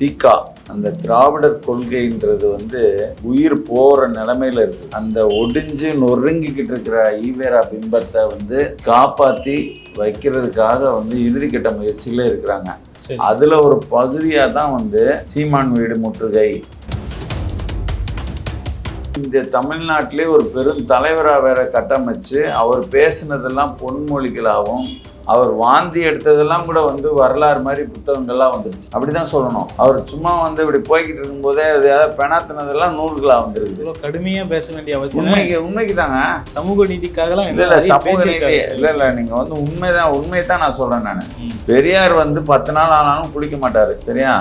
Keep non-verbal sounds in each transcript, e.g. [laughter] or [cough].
திகா அந்த திராவிடர் கொள்கைன்றது வந்து உயிர் போற நிலைமையில இருக்கு. அந்த ஒடிஞ்சு நொறுங்கிக்கிட்டு இருக்கிற ஈவேரா பிம்பத்தை வந்து காப்பாத்தி வைக்கிறதுக்காக வந்து இறுதி கட்ட முயற்சியில இருக்கிறாங்க. அதுல ஒரு பகுதியா தான் வந்து சீமான் வீடு முற்றுகை. இந்த தமிழ்நாட்டிலே ஒரு பெரும் தலைவராக வேற கட்டமைச்சு அவர் பேசினதெல்லாம் பொன்மொழிகளாகவும் அவர் வாந்தி எடுத்ததெல்லாம் கூட வந்து வரலாறு மாதிரி புத்தகங்கள்லாம் வந்துருச்சு அப்படிதான் சொல்லணும். அவர் சும்மா வந்து இப்படி போய்கிட்டு இருக்கும்போதே எதையாவது பெணாத்தினதெல்லாம் நூல்களாக வந்துருக்குது. இவ்வளவு கடுமையா பேச வேண்டிய அவசியம். உண்மைக்கு உண்மைக்கு தாங்க சமூக நீதிக்காகலாம் இல்ல இல்ல சமூக நீதி. இல்ல இல்ல நீங்க வந்து உண்மைதான் உண்மையை தான் நான் சொல்றேன் நான். பெரியார் வந்து பத்து நாள் ஆனாலும் குளிக்க மாட்டாரு சரியா?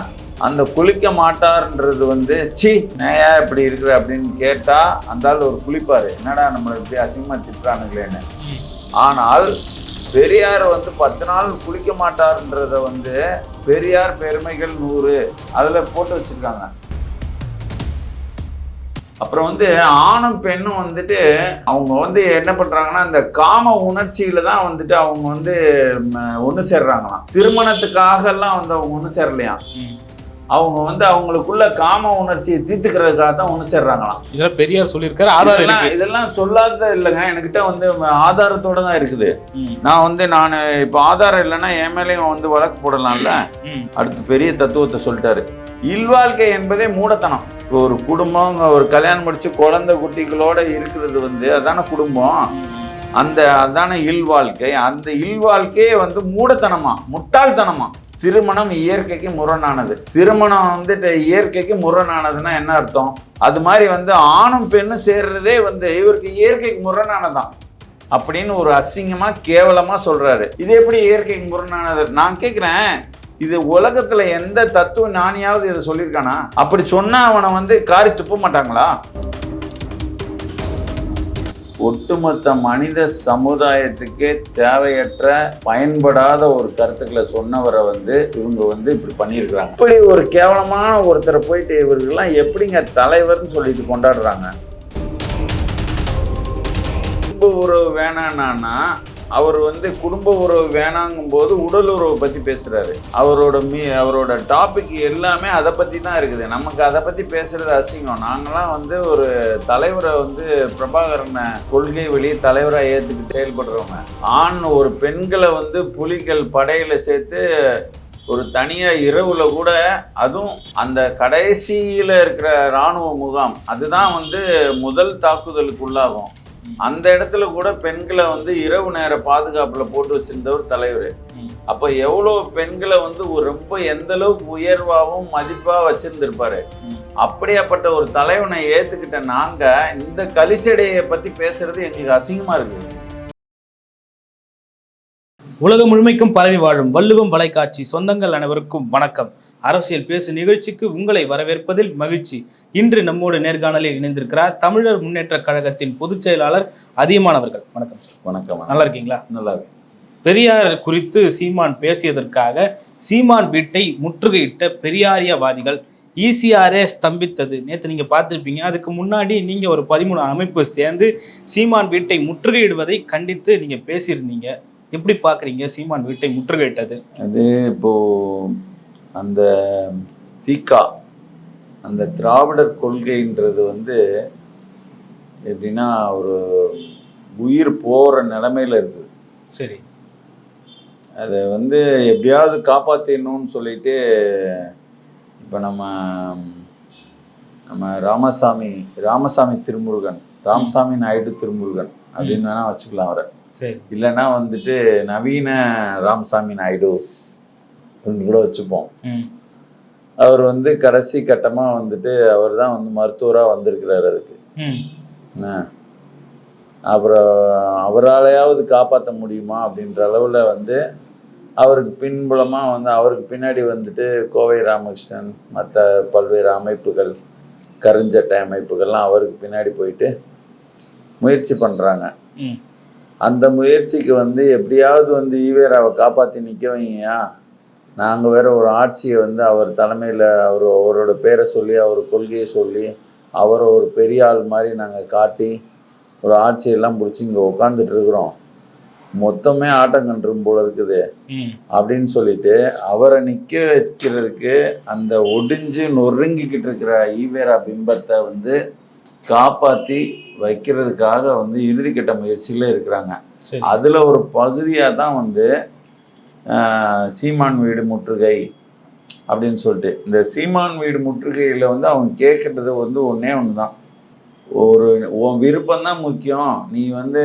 அந்த குளிக்க மாட்டார்ன்றது வந்து சி நேயா இப்படி இருக்கிற அப்படின்னு கேட்டா அந்த ஆள் ஒரு குளிப்பாரு. என்னடா நம்மளை இப்படி அசிங்கமா திட்டுறானுங்களேன்னு. ஆனால் பெரியார் வந்து பத்து நாள் குளிக்க மாட்டார்ன்றத வந்து பெரியார் பெருமைகள் நூறு. அதில் போட்டு வச்சுருக்காங்க. அப்புறம் வந்து ஆணும் பெண்ணும் வந்துட்டு அவங்க வந்து என்ன பண்ணுறாங்கன்னா இந்த காம உணர்ச்சியில தான் வந்துட்டு அவங்க வந்து ஒன்று சேர்றாங்களாம். திருமணத்துக்காகலாம் வந்து அவங்க ஒன்று சேரலையாம். அவங்க வந்து அவங்களுக்குள்ள காம உணர்ச்சியை தீர்த்துக்கிறதுக்காக தான் ஒன்று சேர்றாங்களாம். இதெல்லாம் பெரியார் சொல்லியிருக்காரு ஆதாரம் இதெல்லாம் சொல்லாதது இல்லைங்க. என்கிட்ட வந்து ஆதாரத்தோட தான் இருக்குது. நான் வந்து நான் இப்போ ஆதாரம் இல்லைன்னா என் மேலேயும் வந்து வழக்கு போடலாம்ல. அடுத்து பெரிய தத்துவத்தை சொல்லிட்டாரு. இல்வாழ்க்கை என்பதே மூடத்தனம். இப்போ ஒரு குடும்பம் ஒரு கல்யாணம் முடிச்சு குழந்தை குட்டிகளோட இருக்கிறது வந்து அதான குடும்பம்? அந்த அதான இல்வாழ்க்கை. அந்த இல்வாழ்க்கையே வந்து மூடத்தனமா முட்டாள்தனமா. திருமணம் இயற்கைக்கு முரணானது. திருமணம் வந்துட்டு இயற்கைக்கு முரணானதுன்னா என்ன அர்த்தம்? அது மாதிரி வந்து ஆணும் பெண்ணும் சேர்றதே வந்து இவருக்கு இயற்கைக்கு முரணானதான். அப்படின்னு ஒரு அசிங்கமா கேவலமா சொல்றாரு. இது எப்படி இயற்கைக்கு முரணானது? நான் கேட்குறேன் இது உலகத்துல எந்த தத்துவ ஞானியாவது இதை சொல்லியிருக்கானா? அப்படி சொன்னா அவனை வந்து காரி துப்ப மாட்டாங்களா? ஒட்டுமொத்த மனித சமுதாயத்துக்கே தேவையற்ற பயன்படாத ஒரு கருத்துக்களை சொன்னவரை வந்து இவங்க வந்து இப்படி பண்ணியிருக்கிறாங்க. இப்படி ஒரு கேவலமான ஒருத்தரை போயிட்டு இவர்கள்லாம் எப்படிங்க தலைவர்னு சொல்லிட்டு கொண்டாடுறாங்க? குடும்ப உறவு வேணான்னா அவர் வந்து குடும்ப உறவு வேணாங்கும் போது உடல் உறவை பற்றி பேசுகிறாரு அவரோட மீ அவரோட டாபிக் எல்லாமே அதை பற்றி தான் இருக்குது. நமக்கு அதை பற்றி பேசுகிறது அசிங்கம். நாங்களாம் வந்து ஒரு தலைவரை வந்து பிரபாகரனை கொள்கை வழி தலைவராக ஏற்றுக்கிட்டு செயல்படுறவங்க. ஆண் ஒரு பெண்களை வந்து புலிகள் படையில் சேர்த்து ஒரு தனியாக இரவில் கூட அதுவும் அந்த கடைசியில் இருக்கிற இராணுவ முகாம். அதுதான் வந்து முதல் தாக்குதலுக்கு உள்ளாகும் அந்த இடத்துல கூட பெண்களை வந்து இரவு நேர பாதுகாப்பில் போட்டு வச்சிருந்தவர் தலைவர் ம். அப்போ எவ்வளோ பெண்களை வந்து ஒரு ரொம்ப எந்த அளவுக்கு உயர்வாகவும் மதிப்பாக வச்சிருந்திருப்பாரு. அப்படியாப்பட்ட ஒரு தலைவனை ஏற்றுக்கிட்ட நாங்கள் இந்த கலிசடையை பற்றி பேசுறது எங்களுக்கு அசிங்கமாக இருக்குது உலகம் முழுமைக்கும் பரவி வாழும் வள்ளுவம் வலைக்காட்சி சொந்தங்கள் அனைவருக்கும் வணக்கம் அரசியல் பேசு நிகழ்ச்சிக்கு உங்களை வரவேற்பதில் மகிழ்ச்சி. இன்று நம்மோடு நேர்காணலில் இணைந்திருக்கிறார் தமிழர் முன்னேற்ற கழகத்தின் பொதுச் செயலாளர் அதியமானவர்கள் வணக்கம் சார். வணக்கம் நல்லா இருக்கீங்களா நல்லா பெரியார் குறித்து சீமான் பேசியதற்காக சீமான் வீட்டை முற்றுகையிட்ட பெரியாரியவாதிகள் ஈசிஆரே ஸ்தம்பித்தது. நேற்று நீங்கள் பார்த்துருப்பீங்க. அதுக்கு முன்னாடி நீங்கள் ஒரு பதிமூணு அமைப்பு சேர்ந்து சீமான் வீட்டை முற்றுகையிடுவதை கண்டித்து நீங்கள் பேசியிருந்தீங்க. எப்படி பார்க்குறீங்க சீமான் வீட்டை முற்றுகையிட்டது? அது இப்போ அந்த தீகா அந்த திராவிடர் கொள்கைன்றது வந்து எப்படின்னா ஒரு உயிர் போகிற நிலமையில இருக்குது. சரி. அதை வந்து எப்படியாவது காப்பாற்றிடணும்னு சொல்லிட்டு இப்போ நம்ம நம்ம ராமசாமி ராமசாமி திருமுருகன் ராமசாமி நாயுடு திருமுருகன் அப்படின்னு வேணா வச்சுக்கலாம் அவரை. சரி. இல்லைன்னா வந்துட்டு நவீன ராமசாமி நாயுடு அப்படின்னு கூட வச்சுப்போம். அவர் வந்து கடைசி கட்டமாக வந்துட்டு அவர் தான் வந்து மருத்துவராக வந்திருக்கிறார் அதுக்கு. அப்புறம் அவராலையாவது காப்பாற்ற முடியுமா அப்படின்ற அளவில் வந்து அவருக்கு பின்புலமாக வந்து அவருக்கு பின்னாடி வந்துட்டு கோவை ராமகிருஷ்ணன் மற்ற பல்வேறு அமைப்புகள் கருஞ்சட்டை அமைப்புகள்லாம் அவருக்கு பின்னாடி போயிட்டு முயற்சி பண்ணுறாங்க ம். அந்த முயற்சிக்கு வந்து எப்படியாவது வந்து ஈவேராவை காப்பாற்றி நிற்க வைங்கயா நாங்கள் வேற ஒரு ஆட்சியை வந்து அவர் தலைமையில் அவர் அவரோட பேரை சொல்லி அவர் கொள்கையை சொல்லி அவரை ஒரு பெரிய ஆள் மாதிரி நாங்கள் காட்டி ஒரு ஆட்சியெல்லாம் பிடிச்சி இங்கே உட்காந்துட்டு இருக்கிறோம். மொத்தமே ஆட்டம் கன்றும் போல இருக்குது. அப்படின்னு சொல்லிட்டு அவரை நிக்க வைக்கிறதுக்கு அந்த ஒடிஞ்சு நொறுங்கிக்கிட்டு இருக்கிற ஈவேரா பிம்பத்தை வந்து காப்பாத்தி வைக்கிறதுக்காக வந்து இறுதிக்கட்ட முயற்சியில இருக்கிறாங்க. அதுல ஒரு பகுதியா தான் வந்து சீமான் வீடு முற்றுகை அப்படின்னு சொல்லிட்டு. இந்த சீமான் வீடு முற்றுகையில வந்து அவங்க கேட்கறது வந்து ஒண்ணே ஒன்று தான் ஒரு உன் விருப்பம் தான் முக்கியம். நீ வந்து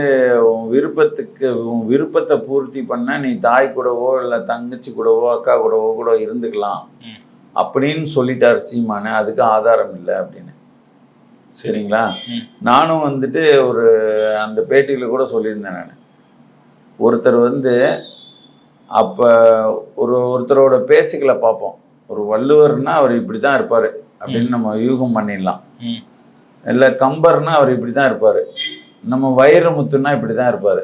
உன் விருப்பத்துக்கு உன் விருப்பத்தை பூர்த்தி பண்ண நீ தாய் கூடவோ இல்லை தங்கச்சி கூடவோ அக்கா கூடவோ கூட இருந்துக்கலாம். அப்படின்னு சொல்லிட்டார் சீமானு. அதுக்கு ஆதாரம் இல்லை அப்படின்னு. சரிங்களா. நானும் வந்துட்டு ஒரு அந்த பேட்டியில் கூட சொல்லியிருந்தேன் நான். ஒருத்தர் வந்து அப்போ ஒரு ஒருத்தரோட பேச்சுக்களை பார்ப்போம். ஒரு வள்ளுவர்னா அவர் இப்படி தான் இருப்பார் அப்படின்னு நம்ம யூகம் பண்ணிடலாம். இல்லை கம்பர்னா அவர் இப்படி தான் இருப்பார். நம்ம வைரமுத்துன்னா இப்படி தான் இருப்பார்.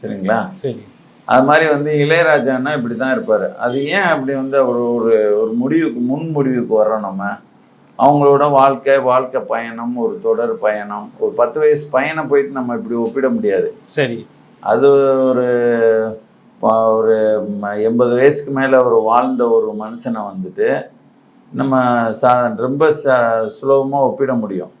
சரிங்களா? சரி. அது மாதிரி வந்து இளையராஜான்னா இப்படி தான் இருப்பார். அது ஏன் அப்படி வந்து அவர் ஒரு ஒரு முடிவுக்கு முன் முடிவுக்கு வர்றோம் நம்ம? அவங்களோட வாழ்க்கை வாழ்க்கை பயணம் ஒரு தொடர் பயணம் ஒரு பத்து வயசு பயணம் போயிட்டு நம்ம இப்படி ஒப்பிட முடியாது. சரி. அது ஒரு ஒரு எண்பது வயசுக்கு மேலே ஒரு வாழ்ந்த ஒரு மனுஷனை வந்துட்டு நம்ம சா ரொம்ப ச சுலபமாக ஒப்பிட முடியும்.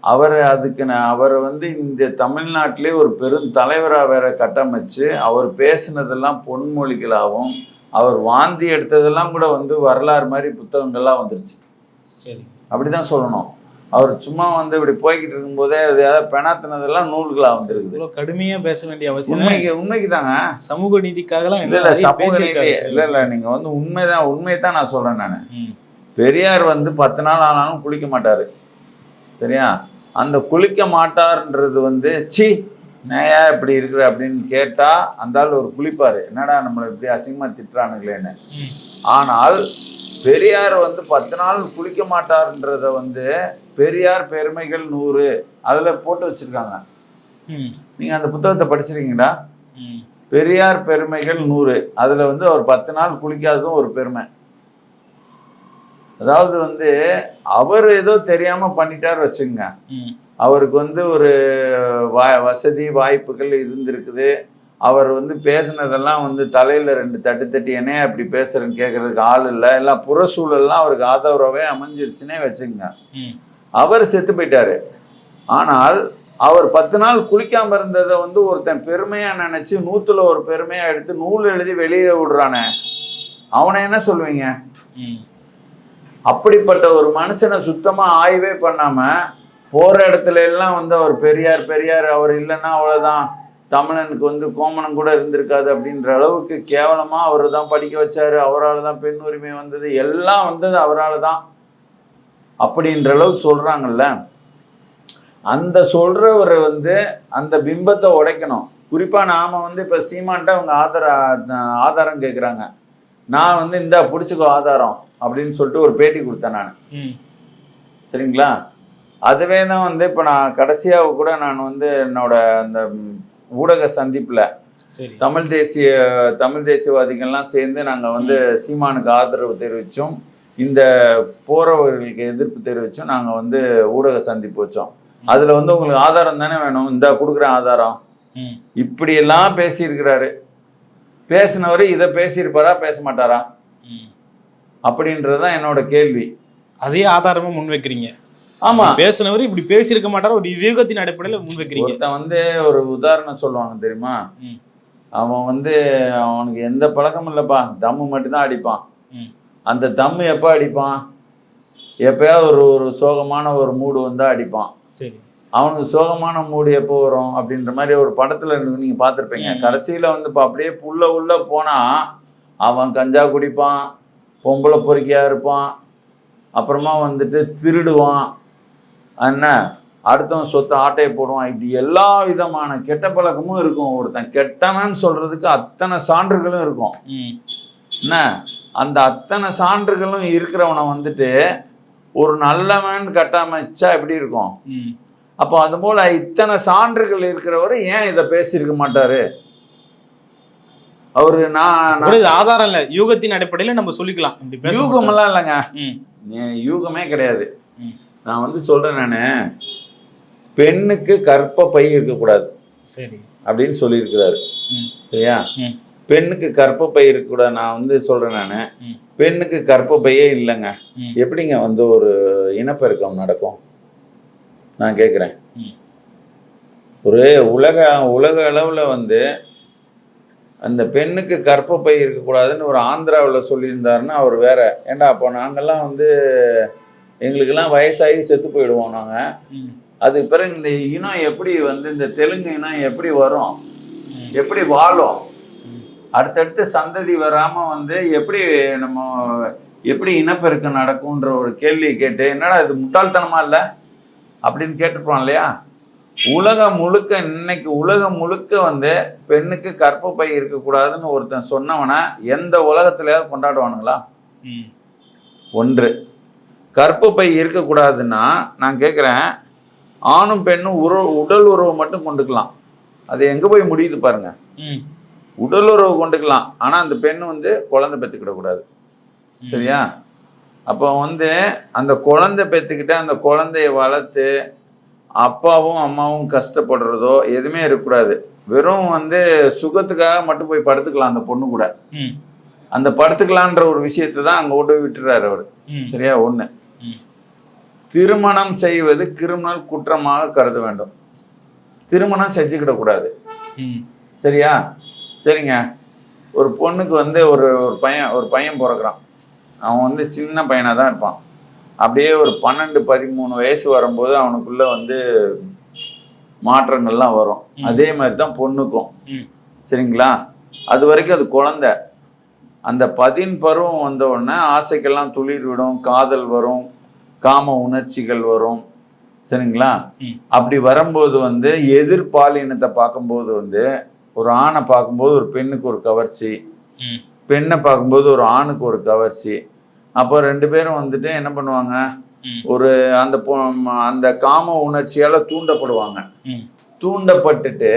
அவர் அதுக்கு நான் அவரை வந்து இந்த தமிழ்நாட்டிலே ஒரு பெரும் தலைவராக வேற கட்டமைச்சு அவர் பேசினதெல்லாம் பொன்மொழிகளாகவும் அவர் வாந்தி எடுத்ததெல்லாம் கூட வந்து வரலாறு மாதிரி புத்தகங்கள்லாம் வந்துருச்சு. சரி. அப்படிதான் சொல்லணும். அவர் சும்மா வந்து இப்படி போய்கிட்டு இருக்கும்போதே எதையாவது பெணாத்தினதெல்லாம் நூல்களாக வந்திருக்குது. இவ்வளவு கடுமையா பேச வேண்டிய அவசியம். உண்மைக்கு உண்மைக்கு தாங்க சமூக நீதிக்காகலாம் இல்ல இல்ல சமூக நீதி. இல்ல இல்ல. நீங்க வந்து உண்மைதான் உண்மையை தான் நான் சொல்றேன் நான். பெரியார் வந்து பத்து நாள் ஆனாலும் குளிக்க மாட்டாரு. சரியா? அந்த குளிக்க மாட்டார்ன்றது வந்து சி நேயா இப்படி இருக்கிற அப்படின்னு கேட்டா அந்த ஆள் ஒரு குளிப்பாரு. என்னடா நம்மளை இப்படி அசிங்கமா திட்டுறானுங்களேன்னு. ஆனால் பெரியார் வந்து பத்து நாள் குளிக்க மாட்டார்ன்றத வந்து பெரியார் பெருமைகள் நூறு. அதுல போட்டு வச்சிருக்காங்க. ம். நீங்க அந்த புத்தகத்தை படிச்சிருக்கீங்களா? பெரியார் பெருமைகள் நூறு. அதுல வந்து அவர் பத்து நாள் குளிக்காததும் ஒரு பெருமை. அதாவது வந்து அவர் ஏதோ தெரியாம பண்ணிட்டார் வச்சுங்க அவருக்கு வந்து ஒரு வசதி வாய்ப்புகள் இருந்திருக்குது. அவர் வந்து பேசுனதெல்லாம் வந்து தலையில ரெண்டு தட்டு தட்டி என்ன அப்படி பேசுறேன்னு கேட்கறதுக்கு ஆள் இல்லை. எல்லாம் புற சூழல்லாம் அவருக்கு ஆதரவாகவே அமைஞ்சிருச்சுன்னே வச்சுங்க அவர் செத்து போயிட்டாரு. ஆனால் அவர் பத்து நாள் குளிக்காம இருந்ததை வந்து ஒருத்தன் பெருமையா நினைச்சு நூத்துல ஒரு பெருமையா எடுத்து நூல் எழுதி வெளியில விடுறானே. அவனை என்ன சொல்லுவீங்க? ம். அப்படிப்பட்ட ஒரு மனுஷனை சுத்தமா ஆய்வே பண்ணாம போற இடத்துல எல்லாம் வந்து அவர் பெரியார் பெரியார் அவர் இல்லைன்னா அவ்வளவுதான். தமிழனுக்கு வந்து கோமணம் கூட இருந்திருக்காது அப்படின்ற அளவுக்கு கேவலமா அவர் தான் படிக்க வச்சாரு அவரால் தான் பெண் உரிமை வந்தது எல்லாம் வந்தது அவரால் தான் அப்படின்ற அளவுக்கு சொல்றாங்கல்ல. அந்த சொல்றவரை வந்து அந்த பிம்பத்தை உடைக்கணும். குறிப்பா நாம வந்து இப்ப சீமான்ட்ட அவங்க ஆதார ஆதாரம் கேட்குறாங்க நான் வந்து இந்தா பிடிச்சிக்கோ ஆதாரம் அப்படின்னு சொல்லிட்டு ஒரு பேட்டி கொடுத்தேன் நான். ம். சரிங்களா? அதுவே தான் வந்து இப்போ நான் கடைசியாக கூட நான் வந்து என்னோட அந்த ஊடக சந்திப்பில் தமிழ் தேசிய தமிழ் தேசியவாதிகள்லாம் சேர்ந்து நாங்கள் வந்து சீமானுக்கு ஆதரவு தெரிவித்தோம் இந்த போறவர்களுக்கு எதிர்ப்பு தெரிவித்தோம் நாங்கள் வந்து ஊடக சந்திப்பு வச்சோம். அதில் வந்து உங்களுக்கு ஆதாரம் தானே வேணும்? இந்த கொடுக்குறேன் ஆதாரம். இப்படியெல்லாம் பேசியிருக்கிறாரு. பேசினவர் இதை பேசியிருப்பாரா பேச மாட்டாரா அப்படின்றது தான் என்னோட கேள்வி. அதே ஆதாரமா முன்வைக்கிறீங்க. ஆமாம் பேசினவர் இப்படி பேசியிருக்க மாட்டாரு? ஒரு விவேகத்தின் அடிப்படையில முன்வைக்கிறீங்க ஒருத்தன் வந்து ஒரு உதாரணம் சொல்லுவாங்க தெரியுமா. அவன் வந்து அவனுக்கு எந்த பழக்கமும் இல்லைப்பா. தம்மு மட்டும்தான் அடிப்பான். அந்த தம்மு எப்போ அடிப்பான்? எப்பயாவது ஒரு ஒரு சோகமான ஒரு மூடு வந்தா அடிப்பான். சரி. அவனுக்கு சோகமான மூடு எப்போ வரும் அப்படின்ற மாதிரி ஒரு படத்துல இருக்கு நீங்க பார்த்துருப்பீங்க. கடைசியில வந்து இப்போ அப்படியே புள்ள உள்ள போனா அவன் கஞ்சா குடிப்பான் பொம்பளை பொறுக்கியா இருப்பான் அப்புறமா வந்துட்டு திருடுவான். என்ன அடுத்தவன் சொத்தை ஆட்டையை போடுவான். இப்படி எல்லா விதமான கெட்ட பழக்கமும் இருக்கும். ஒருத்தன் கெட்டவன் சொல்றதுக்கு அத்தனை சான்றுகளும் இருக்கும். என்ன அந்த அத்தனை சான்றுகளும் இருக்கிறவனை வந்துட்டு ஒரு நல்லவன் கட்டமைச்சா எப்படி இருக்கும்? அப்போ அது போல இத்தனை சான்றுகள் இருக்கிறவர் ஏன் இதை பேசியிருக்க மாட்டாரு? அவரு நான் ஆதாரம் இல்ல. யூகத்தின் அடிப்படையில நம்ம சொல்லிக்கலாம். மாட்டோம். யூகமெல்லாம் இல்லைங்க. யூகமே கிடையாது. நான் வந்து சொல்றேன் நானு பெண்ணுக்கு கற்ப பை இருக்கக்கூடாது சரி அப்படின்னு சொல்லியிருக்கிறாரு. சரியா. பெண்ணுக்கு கர்ப்பப்பை இருக்கக்கூடாது நான் வந்து சொல்றேன் நான். பெண்ணுக்கு கர்ப்பப்பையே இல்லைங்க ம். எப்படிங்க வந்து ஒரு இனப்பெருக்கம் நடக்கும் நான் கேட்குறேன். ஒரு உலக உலக அளவில் வந்து அந்த பெண்ணுக்கு கர்ப்பப்பை இருக்கக்கூடாதுன்னு ஒரு ஆந்திராவில் சொல்லியிருந்தாருன்னா அவர் வேற ஏன்டா அப்போ நாங்கெல்லாம் வந்து எங்களுக்கெல்லாம் வயசாகி செத்து போயிடுவோம் நாங்கள். அதுக்கு பிறகு இந்த இனம் எப்படி வந்து இந்த தெலுங்கு இனம் எப்படி வரும். எப்படி வாழும். அடுத்தடுத்து சந்ததி வராம வந்து எப்படி நம்ம எப்படி இனப்பெருக்கம் நடக்கும்ன்ற ஒரு கேள்வியை கேட்டு என்னடா இது முட்டாள்தனமா இல்ல அப்படின்னு கேட்டுருப்பான் இல்லையா உலகம் முழுக்க இன்னைக்கு உலகம் முழுக்க வந்து பெண்ணுக்கு கர்ப்பப்பை இருக்கக்கூடாதுன்னு ஒருத்தன் சொன்னவனை எந்த உலகத்திலேயாவது கொண்டாடுவானுங்களா. ஒன்று கர்ப்பப்பை இருக்கக்கூடாதுன்னா நான் கேட்குறேன் ஆணும் பெண்ணும் உறவு உடல் உறவு மட்டும் கொண்டுக்கலாம். அது எங்கே போய் முடியுது பாருங்க. உடல் உறவு கொண்டுக்கலாம். ஆனால் அந்த பெண் வந்து குழந்தை பெற்றுக்கிடக்கூடாது சரியா? அப்போ வந்து அந்த குழந்தை பெற்றுக்கிட்டு அந்த குழந்தைய வளர்த்து அப்பாவும் அம்மாவும் கஷ்டப்படுறதோ எதுவுமே இருக்கக்கூடாது. வெறும் வந்து சுகத்துக்காக மட்டும் போய் படுத்துக்கலாம் அந்த பொண்ணு கூட. அந்த படுத்துக்கலான்ற ஒரு விஷயத்தை தான் அங்கே போய் விட்டுறாரு அவர். சரியா? ஒன்று. திருமணம் செய்வது கிரிமினல் குற்றமாக கருத வேண்டும். திருமணம் செஞ்சுக்கிடக்கூடாது. சரியா? சரிங்க. ஒரு பொண்ணுக்கு வந்து ஒரு ஒரு பையன் ஒரு பையன் பிறக்கிறான். அவன் வந்து சின்ன பையனாக தான் இருப்பான். அப்படியே ஒரு பன்னெண்டு பதிமூணு வயசு வரும்போது அவனுக்குள்ள வந்து மாற்றங்கள்லாம் வரும். அதே மாதிரி தான் பொண்ணுக்கும். சரிங்களா? அது வரைக்கும் அது குழந்தை. அந்த பதின் பருவம் வந்த உடனே ஆசைக்கெல்லாம் துளிர் விடும் காதல் வரும் காம உணர்ச்சிகள் வரும் சரிங்களா. அப்படி வரும்போது வந்து எதிர்பாலினத்தை பார்க்கும்போது வந்து ஒரு ஆணை பார்க்கும்போது ஒரு பெண்ணுக்கு ஒரு கவர்ச்சி. பெண்ணை பார்க்கும்போது ஒரு ஆணுக்கு ஒரு கவர்ச்சி அப்போ ரெண்டு பேரும் வந்துட்டு என்ன பண்ணுவாங்க. ஒரு அந்த அந்த காம உணர்ச்சியால தூண்டப்படுவாங்க. தூண்டப்பட்டுட்டு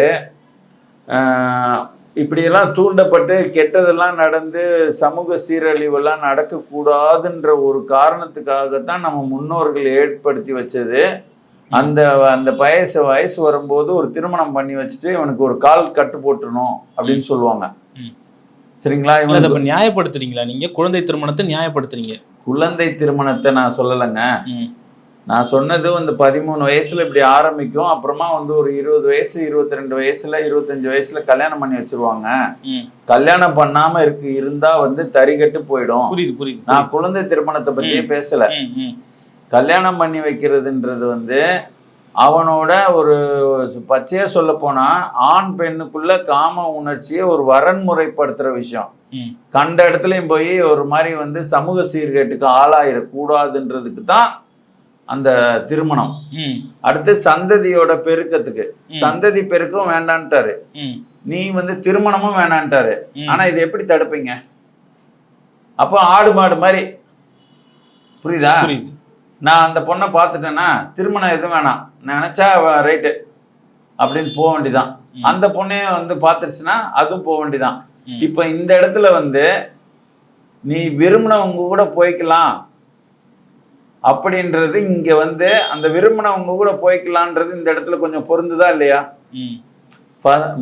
இப்படியெல்லாம் தூண்டப்பட்டு கெட்டதெல்லாம் நடந்து சமூக சீரழிவெல்லாம் நடக்கக்கூடாதுன்ற ஒரு காரணத்துக்காகத்தான் நம்ம முன்னோர்கள் ஏற்படுத்தி வச்சது. அந்த அந்த வயசு வயசு வரும்போது ஒரு திருமணம் பண்ணி வச்சுட்டு இவனுக்கு ஒரு கால் கட்டு போட்டுறணும் அப்படின்னு சொல்லுவாங்க. சரிங்களா? இவனுக்கு இப்ப நியாயப்படுத்துறீங்களா? நீங்க குழந்தை திருமணத்தை நியாயப்படுத்துறீங்க. குழந்தை திருமணத்தை நான் சொல்லலைங்க. நான் சொன்னது வந்து பதிமூணு வயசுல இப்படி ஆரம்பிக்கும். அப்புறமா வந்து ஒரு இருபது வயசு இருபத்தி ரெண்டு வயசுல இருபத்தஞ்சு வயசுல கல்யாணம் பண்ணி வச்சிருவாங்க. கல்யாணம் பண்ணாம இருக்கு இருந்தா வந்து தறிகட்டு போயிடும். புரியுது புரியுது நான் குழந்தை திருமணத்தை பத்தியே பேசல. கல்யாணம் பண்ணி வைக்கிறதுன்றது வந்து அவனோட ஒரு பச்சையா சொல்ல போனா ஆண் பெண்ணுக்குள்ள காம உணர்ச்சியை ஒரு வரன்முறைப்படுத்துற விஷயம். கண்ட இடத்துலயும் போய் ஒரு மாதிரி வந்து சமூக சீர்கேட்டுக்கு ஆளாயிடக்கூடாதுன்றதுக்கு தான் அந்த திருமணம். அடுத்து சந்ததியோட பெருக்கத்துக்கு. சந்ததி பெருக்கம் வேண்டான்ட்டாரு. நீ வந்து திருமணமும் வேணான்ட்டாரு. ஆனா இது எப்படி தடுப்பீங்க அப்போ ஆடு மாடு மாதிரி புரியுதா நான் அந்த பொண்ணை பார்த்துட்டேன்னா திருமணம் எதுவும் வேணாம் நான் நினைச்சா ரைட்டு அப்படின்னு போக வேண்டியதான் ம். அந்த பொண்ணையும் வந்து பார்த்துருச்சுன்னா அதுவும் போக வேண்டியதான் ம். இப்போ இந்த இடத்துல வந்து நீ விரும்பினவங்க கூட போய்க்கலாம் அப்படின்றது இங்க வந்து அந்த விரும்பினவங்க கூட போய்க்கலான்றது இந்த இடத்துல கொஞ்சம் பொருந்துதா இல்லையா?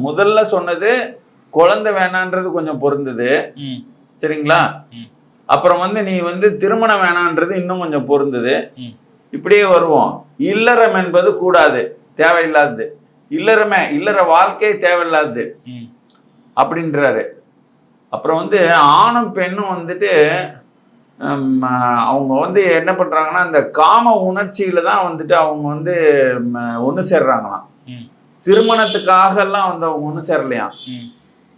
முதல்ல சொன்னது குழந்தை வேணான்றது கொஞ்சம் பொருந்தது. சரிங்களா. அப்புறம் வந்து நீ வந்து திருமணம் வேணான்றது இன்னும் கொஞ்சம் பொருந்தது. இப்படியே வருவோம். இல்லறம் என்பது கூடாது தேவையில்லாதது. இல்லறமே இல்லற வாழ்க்கை தேவையில்லாதது. அப்படின்றாரு. அப்புறம் வந்து ஆணும் பெண்ணும் வந்துட்டு அவங்க வந்து என்ன பண்றாங்கன்னா இந்த காம உணர்ச்சியில தான் வந்துட்டு அவங்க வந்து ஒன்று சேர்றாங்களாம். திருமணத்துக்காகலாம் வந்து அவங்க ஒன்று சேரலையாம் ம்.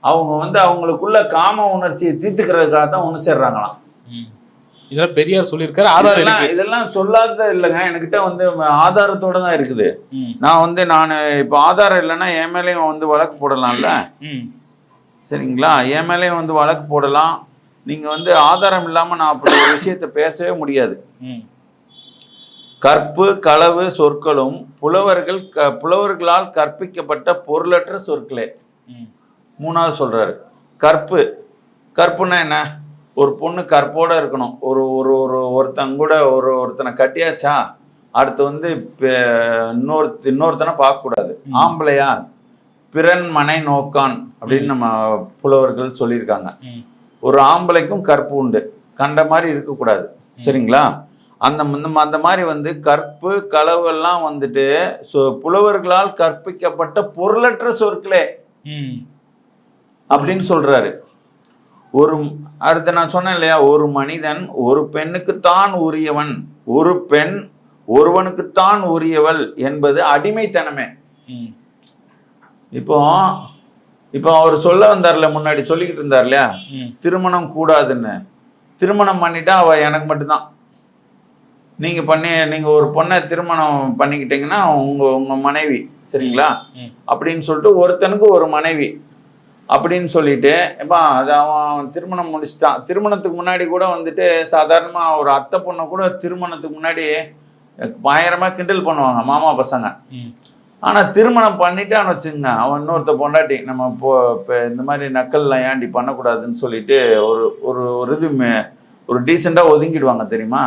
அவங்க வந்து அவங்களுக்குள்ள காம உணர்ச்சியை தீர்த்துக்கிறதுக்காக தான் ஒன்று சேர்றாங்களாம். இதெல்லாம் பெரியார் சொல்லியிருக்காரு ஆதாரம் இதெல்லாம் சொல்லாதது இல்லைங்க என்கிட்ட வந்து ஆதாரத்தோட தான் இருக்குது. நான் வந்து நான் இப்போ ஆதாரம் இல்லைன்னா என் மேலேயும் வந்து வழக்கு போடலாம்ல. சரிங்களா என் மேலேயும் வந்து வழக்கு போடலாம் நீங்கள் வந்து ஆதாரம் இல்லாமல் நான் அப்படி ஒரு விஷயத்தை பேசவே முடியாது. கற்பு களவு சொற்களும் புலவர்கள் க புலவர்களால் கற்பிக்கப்பட்ட பொருளற்ற சொற்களே. மூணாவது சொல்றாரு. கற்பு. கற்புன்னா என்ன? ஒரு பொண்ணு கற்போட இருக்கணும். ஒரு ஒரு ஒரு ஒருத்தன் கூட ஒரு ஒருத்தனை கட்டியாச்சா? அடுத்து வந்து இன்னொரு இன்னொருத்தனை பார்க்கக்கூடாது. ஆம்பளையா பிறன் மனை நோக்கான் அப்படின்னு நம்ம புலவர்கள் சொல்லியிருக்காங்க. ஒரு ஆம்பளைக்கும் கற்பு உண்டு. கண்ட மாதிரி இருக்கக்கூடாது. சரிங்களா? அந்த அந்த- மாதிரி வந்து கற்பு களவு எல்லாம் வந்துட்டு சொ- புலவர்களால் கற்பிக்கப்பட்ட பொருளற்ற சொற்களே அப்படின்னு சொல்றாரு. ஒரு அடுத்து நான் சொன்னேன் இல்லையா? ஒரு மனிதன் ஒரு பெண்ணுக்குத்தான் உரியவன் ஒரு பெண் ஒருவனுக்குத்தான் உரியவள் என்பது அடிமைத்தனமே. இப்போ இப்போ அவர் சொல்ல வந்தார்ல முன்னாடி சொல்லிக்கிட்டு இருந்தார் இல்லையா திருமணம் கூடாதுன்னு. திருமணம் பண்ணிட்டா அவ எனக்கு மட்டும்தான். நீங்க பண்ணி நீங்க ஒரு பொண்ணை திருமணம் பண்ணிக்கிட்டீங்கன்னா உங்க உங்க மனைவி சரிங்களா. அப்படின்னு சொல்லிட்டு ஒருத்தனுக்கு ஒரு மனைவி அப்படின்னு சொல்லிட்டு இப்போ அது அவன் திருமணம் முடிச்சிட்டான். திருமணத்துக்கு முன்னாடி கூட வந்துட்டு சாதாரணமாக ஒரு அத்தை பொண்ணை கூட திருமணத்துக்கு முன்னாடி பயங்கரமாக கிண்டல் பண்ணுவாங்க மாமா பசங்க. ஆனால் திருமணம் பண்ணிட்டான்னு வச்சுங்க அவன் இன்னொருத்த பொண்டாட்டி நம்ம இப்போ இப்போ இந்த மாதிரி நக்கல்லாம் ஏன்டி பண்ணக்கூடாதுன்னு சொல்லிட்டு ஒரு ஒரு ஒரு இது ஒரு டீசெண்டாக ஒதுங்கிடுவாங்க தெரியுமா?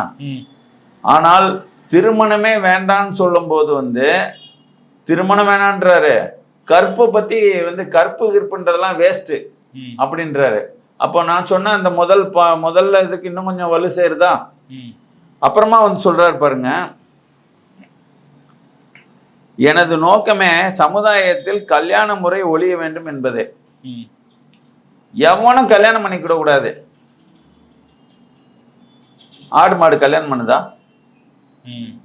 ஆனால் திருமணமே வேண்டான்னு சொல்லும்போது வந்து திருமணம் வேணான்றாரு. கற்பை பற்றி வந்து கற்பு கிற்புன்றதெல்லாம் வேஸ்ட்டு அப்படின்றாரு. அப்போ நான் சொன்ன அந்த முதல் பா முதல்ல இதுக்கு இன்னும் கொஞ்சம் வலு சேருதா? அப்புறமா வந்து சொல்றாரு பாருங்க. எனது நோக்கமே சமுதாயத்தில் கல்யாண முறை ஒழிய வேண்டும் என்பதே. எவனும் கல்யாணம் பண்ணிக்கிட கூடாது. ஆடு மாடு கல்யாணம் பண்ணுதா?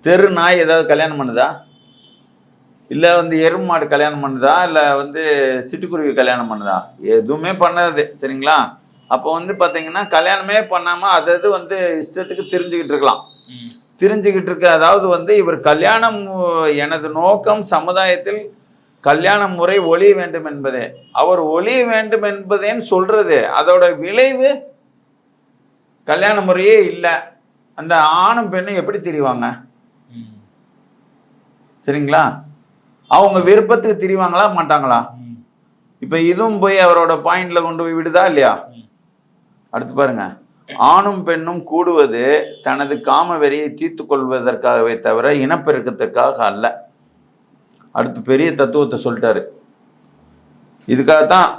தெரு நாய் ஏதாவது கல்யாணம் பண்ணுதா? இல்லை வந்து எருமை மாடு கல்யாணம் பண்ணுதா? இல்லை வந்து சிட்டுக்குருவி கல்யாணம் பண்ணுதா? எதுவுமே பண்ணாது சரிங்களா? அப்போ வந்து பார்த்தீங்கன்னா கல்யாணமே பண்ணாமல் அது அது வந்து இஷ்டத்துக்கு தெரிஞ்சுக்கிட்டு இருக்கலாம். தெரிஞ்சுக்கிட்டு இருக்க அதாவது வந்து இவர் கல்யாணம் எனது நோக்கம் சமுதாயத்தில் கல்யாண முறை ஒழிய வேண்டும் என்பதே. அவர் ஒழிய வேண்டும் என்பதேன்னு சொல்றது. அதோட விளைவு கல்யாண முறையே இல்லை. அந்த ஆணும் பெண்ணும் எப்படி தெரிவாங்க? சரிங்களா? அவங்க விருப்பத்துக்கு திரிவாங்களா மாட்டாங்களா? இப்போ இதுவும் போய் அவரோட பாயிண்ட்ல கொண்டு போய் விடுதா இல்லையா. அடுத்து பாருங்க. ஆணும் பெண்ணும் கூடுவது தனது காம வெறியை தீர்த்து கொள்வதற்காகவே தவிர இனப்பெருக்கத்திற்காக அல்ல. அடுத்து பெரிய தத்துவத்தை சொல்லிட்டாரு. இதுக்காகத்தான்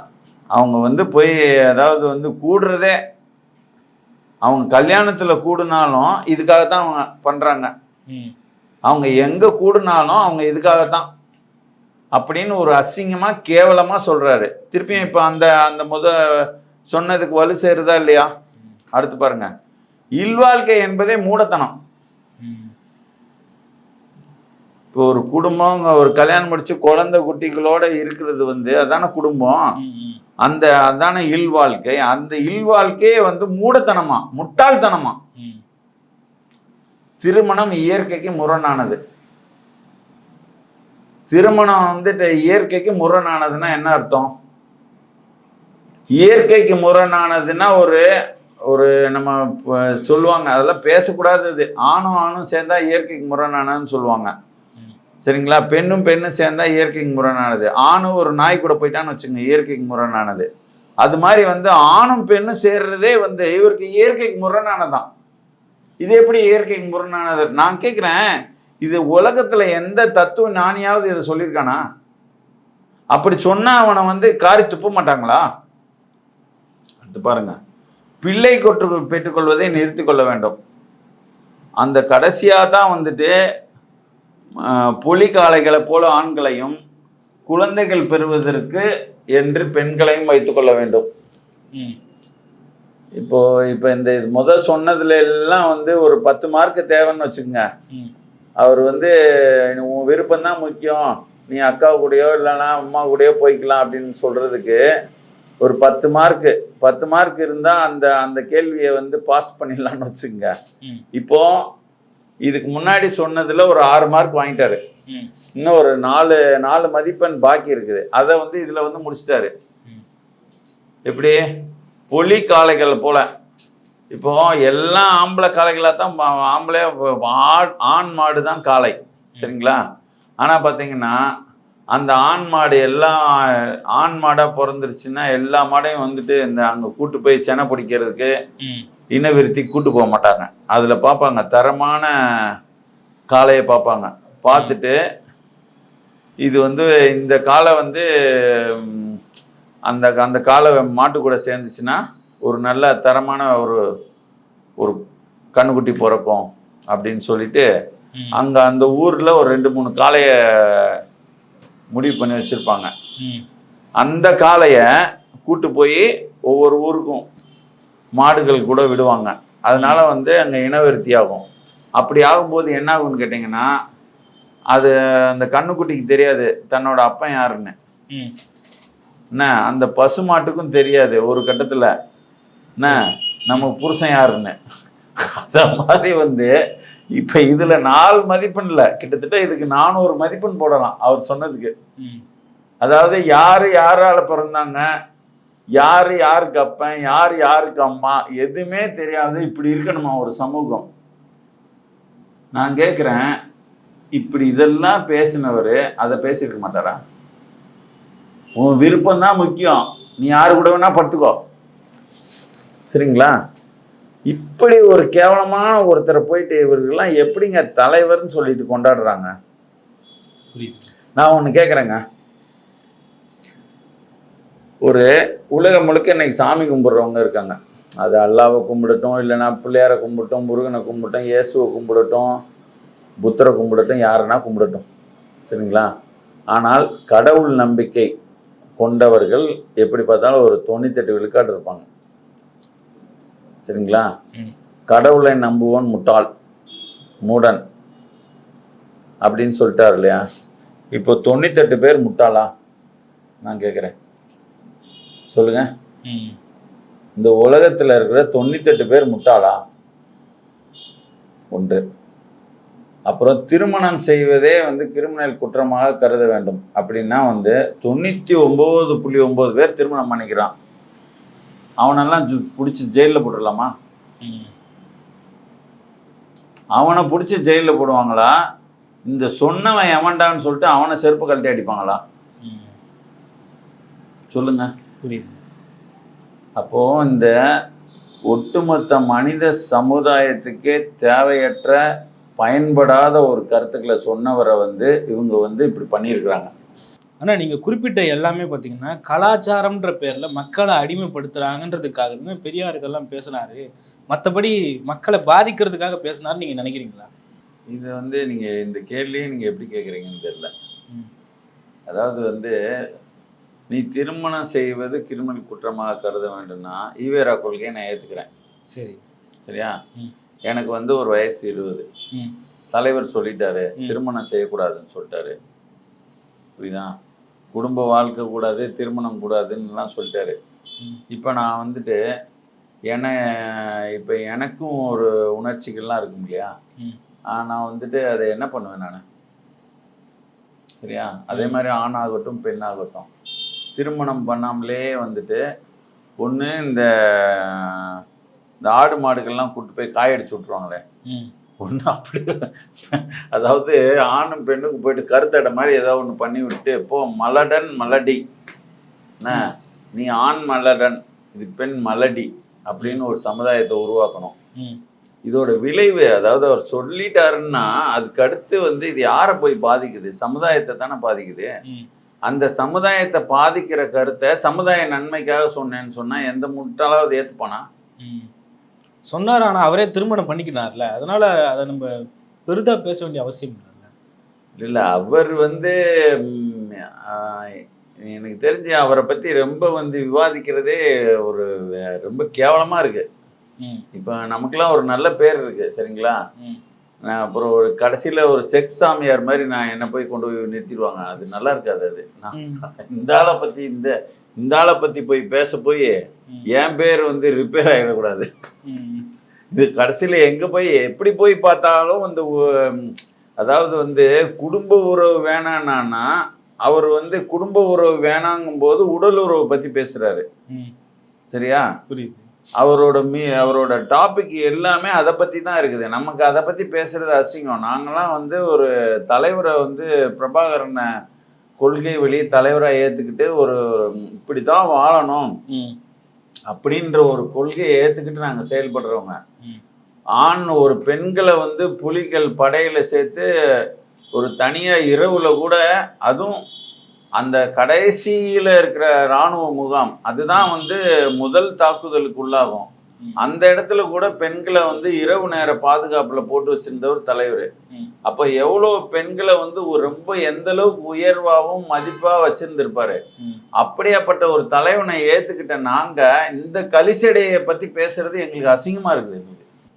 அவங்க வந்து போய் அதாவது வந்து கூடுறதே அவங்க கல்யாணத்தில் கூடுனாலும் இதுக்காகத்தான் அவங்க பண்ணுறாங்க அவங்க எங்கே கூடுனாலும் அவங்க இதுக்காகத்தான் அப்படின்னு ஒரு அசிங்கமாக கேவலமாக சொல்கிறாரு திருப்பியும் இப்போ அந்த அந்த முத சொன்னதுக்கு வலு சேருதா இல்லையா? அடுத்து பாருங்க. இல்வாழ்க்கை என்பதே மூடத்தனம். இப்போ ஒரு குடும்பம் ஒரு கல்யாணம் முடிச்சு குழந்தை குட்டிகளோட இருக்கிறது வந்து அதான குடும்பம்? அந்த அதான இல்வாழ்க்கை. அந்த இல்வாழ்க்கையே வந்து மூடத்தனமா முட்டாள்தனமா? திருமணம் இயற்கைக்கு முரணானது. திருமணம் வந்துட்டு இயற்கைக்கு முரணானதுன்னா என்ன அர்த்தம்? இயற்கைக்கு முரணானதுன்னா ஒரு ஒரு நம்ம சொல்லுவாங்க. அதெல்லாம் பேசக்கூடாதது ஆணும் ஆணும் சேர்ந்தா இயற்கைக்கு முரணானதுன்னு சொல்லுவாங்க. சரிங்களா? பெண்ணும் பெண்ணும் சேர்ந்தா இயற்கைக்கு முரணானது. ஆணும் ஒரு நாய் கூட போயிட்டான்னு வச்சுங்க இயற்கைக்கு முரணானது. அது மாதிரி வந்து ஆணும் பெண்ணும் சேர்றதே வந்து இவருக்கு இயற்கைக்கு முரணானதான் இது எப்படி இயற்கைக்கு முரணானது? நான் கேட்குறேன் இது உலகத்தில் எந்த தத்துவ ஞானியாவது இதை சொல்லியிருக்கானா? அப்படி சொன்னால் அவனை வந்து காரி துப்ப மாட்டாங்களா? அடுத்து பாருங்கள் பிள்ளை கொற்று பெற்றுக்கொள்வதை நிறுத்தி கொள்ள வேண்டும். அந்த கடைசியாக தான் வந்துட்டு பொலி காளைகளை போல ஆண்களையும் குழந்தைகள் பெறுவதற்கு என்று பெண்களையும் வைத்துக்கொள்ள வேண்டும். இப்போ இப்போ இந்த முதல் சொன்னதுல எல்லாம் வந்து ஒரு பத்து மார்க் தேவைன்னு வச்சுக்கோங்க. அவர் வந்து உன் விருப்பம் தான் முக்கியம். நீ அக்கா கூடயோ இல்லைன்னா அம்மா கூடயோ போய்க்கலாம் அப்படின்னு சொல்றதுக்கு ஒரு பத்து மார்க்கு பத்து மார்க் இருந்தால் அந்த அந்த கேள்வியை வந்து பாஸ் பண்ணிடலாம்னு வச்சுக்கோங்க ம். இப்போ இதுக்கு முன்னாடி சொன்னதுல ஒரு ஆறு மார்க் வாங்கிட்டாரு. இன்னும் ஒரு நாலு நாலு மதிப்பெண் பாக்கி இருக்குது. அதை வந்து இதுல வந்து முடிச்சிட்டாரு. எப்படி? பொலி காளைகள் போல. இப்போ எல்லாம் ஆம்பளை காளைகளாக தான் ஆம்பளை ஆண் மாடு தான் காளை. சரிங்களா? ஆனால் பார்த்தீங்கன்னா அந்த ஆண் மாடு எல்லாம் ஆண் மாடாக பிறந்துருச்சுன்னா எல்லா மாடையும் வந்துட்டு இந்த அங்கே கூட்டு போய் செனை பிடிக்கிறதுக்கு இனவிருத்தி கூட்டு போக மாட்டாங்க. அதில் பார்ப்பாங்க தரமான காளையை பார்ப்பாங்க பார்த்துட்டு இது வந்து இந்த காலை வந்து அந்த அந்த காலை மாட்டு கூட சேர்ந்துச்சுன்னா ஒரு நல்ல தரமான ஒரு ஒரு கண்ணுக்குட்டி பிறக்கும் அப்படின்னு சொல்லிட்டு அங்கே அந்த ஊரில் ஒரு ரெண்டு மூணு காளைய முடிவு பண்ணி வச்சுருப்பாங்க. அந்த காளையை கூட்டு போய் ஒவ்வொரு ஊருக்கும் மாடுகள் கூட விடுவாங்க. அதனால வந்து அங்கே இனவிருத்தி ஆகும். அப்படி ஆகும்போது என்ன ஆகும்னு கேட்டிங்கன்னா அது அந்த கண்ணுக்குட்டிக்கு தெரியாது தன்னோட அப்பன் யாருன்னு. என்ன? அந்த பசு மாட்டுக்கும் தெரியாது ஒரு கட்டத்தில். என்ன? நம்ம புருஷன் யாருன்னு. [laughs] அந்த மாதிரி வந்து இப்போ இதில் நாலு மதிப்பெண் இல்லை. கிட்டத்தட்ட இதுக்கு நானூறு மதிப்பெண் போடலாம் அவர் சொன்னதுக்கு. ம். அதாவது யார் யாரால பிறந்தாங்க யார் யாருக்கு அப்பன் யார் யாருக்கு அம்மா எதுவுமே தெரியாது இப்படி இருக்கணுமா ஒரு சமூகம். நான் கேட்குறேன் இப்படி இதெல்லாம் பேசினவர் அதை பேசியிருக்க மாட்டாரா? உன் விருப்பம் தான் முக்கியம். நீ யாரு கூட வேணா படுத்துக்கோ. சரிங்களா? இப்படி ஒரு கேவலமான ஒருத்தரை போயிட்டு இவர்கள்லாம் எப்படிங்க தலைவர்னு சொல்லிட்டு கொண்டாடுறாங்க? நான் ஒன்று கேட்குறேங்க ஒரு உலகம் முழுக்க இன்னைக்கு சாமி கும்பிட்றவங்க இருக்காங்க. அது அல்லாவை கும்பிடட்டும் இல்லைன்னா பிள்ளையாரை கும்பிடட்டும் முருகனை கும்பிடட்டும் இயேசுவை கும்பிடட்டும் புத்தரை கும்பிடட்டும் யாருன்னா கும்பிடட்டும். சரிங்களா? ஆனால் கடவுள் நம்பிக்கை கொண்டவர்கள் எப்படி பார்த்தாலும் ஒரு தொண்ணூத்தெட்டு விழுக்காடு இருப்பாங்க. சரிங்களா. கடவுளை நம்புவோன் முட்டாள் மூடன் அப்படின்னு சொல்லிட்டார் இல்லையா? இப்போ தொண்ணூத்தெட்டு பேர் முட்டாளா? நான் கேட்குறேன் சொல்லுங்க. இந்த உலகத்தில் இருக்கிற தொண்ணூத்தெட்டு பேர் முட்டாளா? ஒன்று. அப்புறம் திருமணம் செய்வதே வந்து கிரிமினல் குற்றமாக கருத வேண்டும் அப்படின்னா வந்து தொண்ணூற்றி ஒம்பது புள்ளி ஒம்பது பேர் திருமணம் பண்ணிக்கிறான். அவனெல்லாம் பிடிச்சி ஜெயிலில் போட்டுடலாமா. அவனை பிடிச்சி ஜெயிலில் போடுவாங்களா? இந்த சொன்னவன் எவன்டான்னு சொல்லிட்டு அவனை செருப்பு கழட்டி அடிப்பாங்களா. சொல்லுங்க. புரியுது. அப்போ இந்த ஒட்டுமொத்த மனித சமுதாயத்துக்கே தேவையற்ற பயன்படாத ஒரு கருத்துக்களை சொன்னவரை வந்து இவங்க வந்து இப்படி பண்ணியிருக்கிறாங்க. ஆனா நீங்க குறிப்பிட்ட எல்லாமே பாத்தீங்கன்னா கலாச்சாரம்ன்ற பேர்ல மக்களை அடிமைப்படுத்துறாங்கன்றதுக்காக தான் பெரியார் இதெல்லாம் பேசினாரு. மத்தபடி மக்களை பாதிக்கிறதுக்காக பேசினாரு நீங்க நினைக்கிறீங்களா? இது வந்து நீங்கள் இந்த கேள்வியே நீங்கள் எப்படி கேட்குறீங்கன்னு தெரியல. அதாவது வந்து நீ திருமணம் செய்வது கிரிமினல் குற்றமாக கருத வேண்டும்னா ஈவேரா கொள்கையை நான் ஏற்றுக்கிறேன் சரி. சரியா. எனக்கு வந்து ஒரு வயசு இருபது. தலைவர் சொல்லிட்டாரு. திருமணம் செய்யக்கூடாதுன்னு சொல்லிட்டாரு. புரியுதா? குடும்ப வாழ்க்கை கூடாது திருமணம் கூடாதுன்னுலாம் சொல்லிட்டாரு. இப்போ நான் வந்துட்டு என இப்போ எனக்கும் ஒரு உணர்ச்சிகள்லாம் இருக்கும் இல்லையா? நான் வந்துட்டு அதை என்ன பண்ணுவேன் நான்? சரியா? அதே. மாதிரி ஆணாகட்டும் பெண்ணாகட்டும். திருமணம் பண்ணாமலே வந்துட்டு ஒன்று இந்த இந்த ஆடு மாடுகள்லாம் கூட்டு போய் காயடிச்சு விட்ருவாங்களே. ஒன்று அப்படி அதாவது ஆணும் பெண்ணுக்கும் போயிட்டு கருத்தடை மாதிரி ஏதாவது ஒன்று பண்ணி விட்டு போ மலடன் மலடி. என்ன? நீ ஆண் மலடன் இது பெண் மலடி. அப்படின்னு ஒரு சமுதாயத்தை உருவாக்கணும். இதோட விளைவு அதாவது அவர் சொல்லிட்டாருன்னா அதுக்கு அடுத்து வந்து இது யாரை போய் பாதிக்குது? சமுதாயத்தை தானே பாதிக்குது. அந்த சமுதாயத்தை பாதிக்கிற கருத்தை சமுதாய நன்மைக்காக சொன்னேன்னு சொன்னா எந்த முட்டாளாவது ஏத்துப்பானா. சொன்னார் ஆனா அவரே திருமணம் பண்ணிக்கினார்ல. அதனால அதை நம்ம பெரிதா பேச வேண்டிய அவசியம் இல்லைல்ல? இல்ல அவர் வந்து எனக்கு தெரிஞ்சு அவரை பத்தி ரொம்ப வந்து விவாதிக்கிறதே ஒரு ரொம்ப கேவலமா இருக்கு. இப்போ நமக்கெல்லாம் ஒரு நல்ல பேர் இருக்கு சரிங்களா? அப்புறம் ஒரு கடைசியில ஒரு செக்ஸ் சாமியார் மாதிரி நான் என்னை போய் கொண்டு போய் நிறுத்திடுவாங்க. அது நல்லா இருக்காது அது. நான். இந்த ஆளை பத்தி இந்த இந்த ஆளை பத்தி போய் பேச போய். என் பேர் வந்து ரிப்பேர் ஆகிடக்கூடாது. இது கடைசியில் எங்கே போய் எப்படி போய் பார்த்தாலும் வந்து அதாவது வந்து குடும்ப உறவு வேணான்னா அவர் வந்து குடும்ப உறவு வேணாங்கும்போது உடல் உறவை பற்றி பேசுகிறாரு. சரியா புரியுது அவரோட மீ அவரோட டாபிக் எல்லாமே அதை பற்றி தான் இருக்குது நமக்கு அதை பற்றி பேசுறது அசிங்கம் நாங்களாம் வந்து ஒரு தலைவரை வந்து பிரபாகரனை கொள்கை வழி தலைவராக ஏற்றுக்கிட்டு ஒரு இப்படி தான் வாழணும். அப்படின்ற ஒரு கொள்கையை ஏற்றுக்கிட்டு நாங்கள் செயல்படுறவங்க. ஆண் ஒரு பெண்களை வந்து புலிகள் படையில் சேர்த்து ஒரு தனியா இரவுல கூட அதுவும் அந்த கடைசியில இருக்கிற இராணுவ முகாம் அதுதான் வந்து முதல் தாக்குதலுக்கு உள்ளாகும். அந்த இடத்துல கூட பெண்களை வந்து இரவு நேர பாதுகாப்புல போட்டு வச்சிருந்தவர் தலைவர். அப்ப எவ்வளவு பெண்களை வந்து ரொம்ப எந்த அளவுக்கு உயர்வாகவும் மதிப்பா வச்சிருந்திருப்பாரு. அப்படியாப்பட்ட ஒரு தலைவனை ஏத்துக்கிட்ட நாங்க இந்த கலிசடையை பத்தி பேசுறது எங்களுக்கு அசிங்கமா இருக்குது.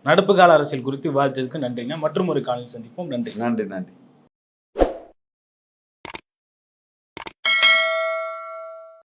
நடப்பு கால அரசியல் குறித்து விவாதித்ததுக்கு நன்றிங்க. மற்றும் ஒரு காலையில் சந்திப்போம். நன்றி. நன்றி நன்றி.